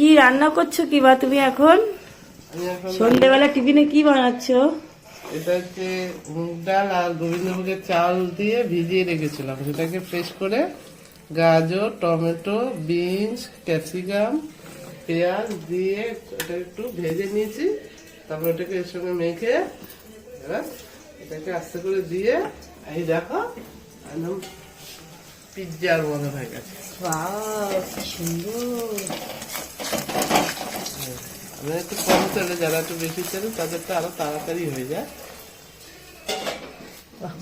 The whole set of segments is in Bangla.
কি রান্না করছ কি বা তুমি এখন? সন্ধ্যেবেলা টিফিনে কি বানাচ্ছো? এটা হচ্ছে মুগ ডাল আর গোবিন্দভোগের চাল দিয়ে ভিজিয়ে রেখেছিলাম। সেটাকে ফ্রেশ করে গাজর টমেটো বিনস ক্যাপসিকাম পেঁয়াজ দিয়ে ওটা একটু ভেজে নিয়েছি। তারপর ওটাকে এর সঙ্গে মেখে এবার এটাকে আস্তে করে দিয়ে এই দেখো একদম পিৎজার মতো হয়ে গেছে। সুন্দর। আমি একটু কম চলে যারা একটু বেশি চলে তাদেরটা আরও তাড়াতাড়ি হয়ে যায়।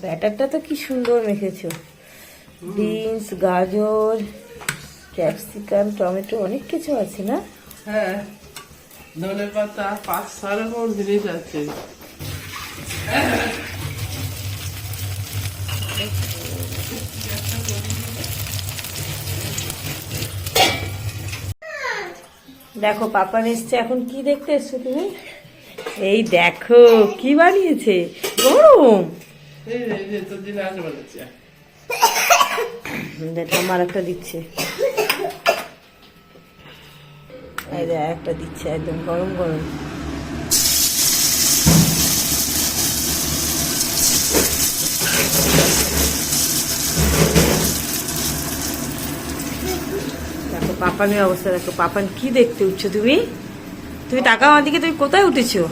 ব্যাটারটা তো কি সুন্দর মেখেছো। বিনস গাজর ক্যাপসিকাম টমেটো অনেক কিছু আছে না? হ্যাঁ ধনে পাতা পাঁচ ছয় রকম জিনিস আছে। দেখো পাপা এসছে। এখন কি দেখতে এসছো তুমি? এই দেখো কি বানিয়েছে? গরম। আমার একটা দিচ্ছে। একটা দিচ্ছে একদম গরম গরম। পাপানের অবস্থা দেখো। পাপান কি দেখতে উঠছো তুমি? তুমি টাকা আমার দিকে তুমি কোথায় উঠেছো?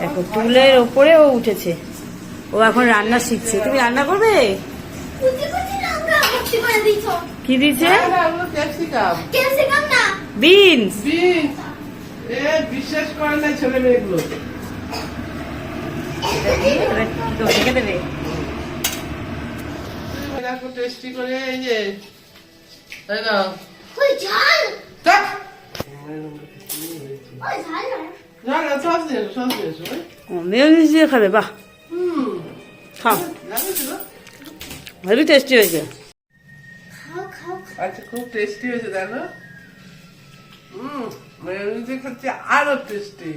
দেখো টুলের ওপরে ও উঠেছে। ও এখন রান্না শিখছে। তুমি রান্না করবে? কি দিয়েছে? বিনস। বিশ্বাস করে না ছেলে মেয়েগুলো। দেখো টেস্টি করে এই যে তাই না? ওই ঝাল। থাক। ওই ঝাল না। না সস দিয়ে সস দিয়ে। দিয়ে খাবে বাহ। হুম। খাও? হেভি টেস্টি হয়েছে। খাও খাও। খাও। আচ্ছা খুব টেস্টি হয়েছে দেখো হুম মেয়নিজে খাচ্ছে আরও টেস্টি